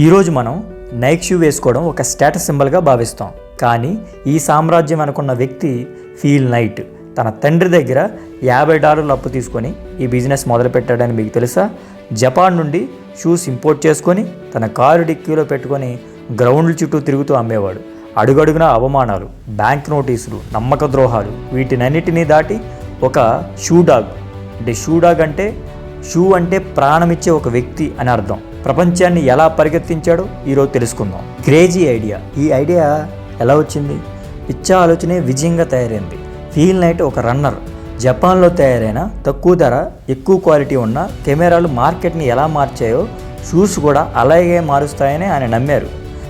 ఈరోజు మనం Nike shoe వేసుకోవడం ఒక స్టేటస్ సింబల్గా భావిస్తాం. కానీ ఈ సామ్రాజ్యం అనుకున్న వ్యక్తి ఫీల్ నైట్ తన తండ్రి దగ్గర యాభై డాలర్లు అప్పు తీసుకొని ఈ బిజినెస్ మొదలుపెట్టాడని మీకు తెలుసా? జపాన్ నుండి షూస్ ఇంపోర్ట్ చేసుకొని తన కారు డిక్కీలో పెట్టుకొని గ్రౌండ్ల చుట్టూ తిరుగుతూ అమ్మేవాడు. అడుగడుగున అవమానాలు బ్యాంక్ నోటీసులు నమ్మక ద్రోహాలు వీటినన్నిటినీ దాటి ఒక షూ డాగ్ అంటే షూ డాగ్ అంటే షూ అంటే ప్రాణమిచ్చే ఒక వ్యక్తి అని అర్థం. ప్రపంచాన్ని ఎలా పరిగెత్తించాడో ఈరోజు తెలుసుకుందాం. Crazy idea. ఈ ఐడియా ఎలా వచ్చింది? పిచ్చా ఆలోచనే విజయంగా తయారైంది. ఫీల్ నైట్ ఒక రన్నర్. జపాన్లో తయారైన తక్కువ ధర ఎక్కువ క్వాలిటీ ఉన్న కెమెరాలు మార్కెట్ని ఎలా మార్చాయో షూస్ కూడా అలాగే మారుస్తాయని ఆయన నమ్మారు.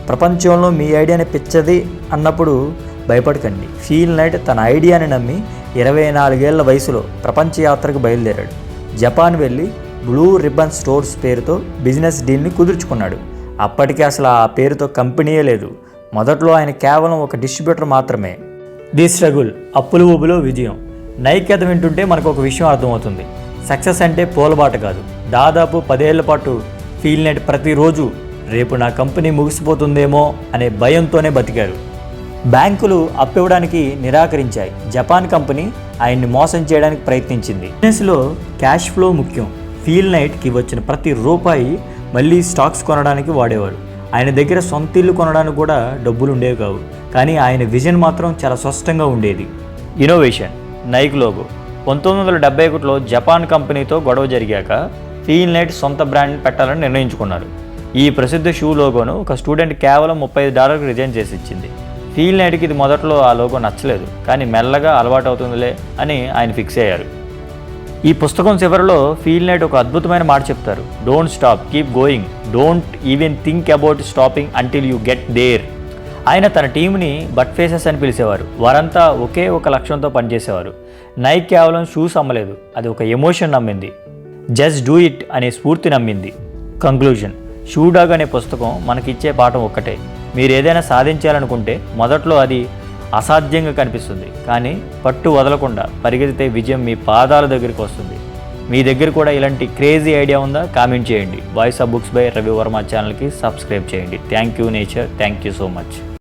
ప్రపంచంలో మీ ఐడియాని పిచ్చది అన్నప్పుడు భయపడకండి. ఫీల్ నైట్ తన ఐడియాని నమ్మి ఇరవై నాలుగేళ్ళ వయసులో ప్రపంచ యాత్రకు బయలుదేరాడు. జపాన్ వెళ్ళి బ్లూ రిబ్బన్ స్టోర్స్ పేరుతో బిజినెస్ డీల్ని కుదుర్చుకున్నాడు. అప్పటికే అసలు ఆ పేరుతో కంపెనీయే లేదు. మొదట్లో ఆయన కేవలం ఒక డిస్ట్రిబ్యూటర్ మాత్రమే. ది స్ట్రగుల్ అప్పులు ఊబులో విజయం. నైక్యత వింటుంటే మనకు ఒక విషయం అర్థమవుతుంది. సక్సెస్ అంటే పోలబాట కాదు. దాదాపు పదేళ్ళ పాటు ఫీల్ నెట్ ప్రతిరోజు రేపు నా కంపెనీ ముగిసిపోతుందేమో అనే భయంతోనే బతికారు. బ్యాంకులు అప్పివ్వడానికి నిరాకరించాయి. జపాన్ కంపెనీ ఆయన్ని మోసం చేయడానికి ప్రయత్నించింది. బిజినెస్లో క్యాష్ ఫ్లో ముఖ్యం. ఫీల్ నైట్కి వచ్చిన ప్రతి రూపాయి మళ్ళీ స్టాక్స్ కొనడానికి వాడేవారు ఆయన దగ్గర సొంత ఇల్లు కొనడానికి కూడా డబ్బులు ఉండేవి కావు. కానీ ఆయన విజన్ మాత్రం చాలా స్పష్టంగా ఉండేది. Innovation Nike logo. పంతొమ్మిది వందల డెబ్బై ఒకటిలో జపాన్ కంపెనీతో గొడవ జరిగాక ఫీల్ నైట్ సొంత బ్రాండ్ పెట్టాలని నిర్ణయించుకున్నారు. ఈ ప్రసిద్ధ షూ లోగోను ఒక స్టూడెంట్ కేవలం ముప్పై ఐదు డాలర్కి రిజైన్ చేసి ఇచ్చింది. ఫీల్ నైట్కి ఇది మొదట్లో ఆ లోగో నచ్చలేదు కానీ మెల్లగా అలవాటు అవుతుందిలే అని ఆయన ఫిక్స్ అయ్యారు. ఈ పుస్తకం చివరిలో ఫీల్ నైట్ ఒక అద్భుతమైన మాట చెప్తారు. Don't stop keep going don't even think about stopping until you get there ఆయన తన టీంని బట్ ఫేసెస్ అని పిలిచేవారు. వారంతా ఒకే ఒక లక్ష్యంతో పనిచేసేవారు. నైక్ కేవలం షూస్ అమ్మలేదు. అది ఒక ఎమోషన్ నమ్మింది. జస్ట్ డూ ఇట్ అనే స్ఫూర్తి నమ్మింది. కంక్లూజన్ షూడాగ్ అనే పుస్తకం మనకిచ్చే పాఠం ఒక్కటే. మీరు ఏదైనా సాధించాలనుకుంటే మొదట్లో అది అసాధ్యంగా కనిపిస్తుంది. కానీ పట్టు వదలకుండా పరిగెత్తితే విజయం మీ పాదాల దగ్గరికి వస్తుంది. మీ దగ్గర కూడా ఇలాంటి క్రేజీ ఐడియా ఉందా? కామెంట్ చేయండి. Voice of books by Ravi Varma ఛానల్కి సబ్స్క్రైబ్ చేయండి. Thank you nature. Thank you so much.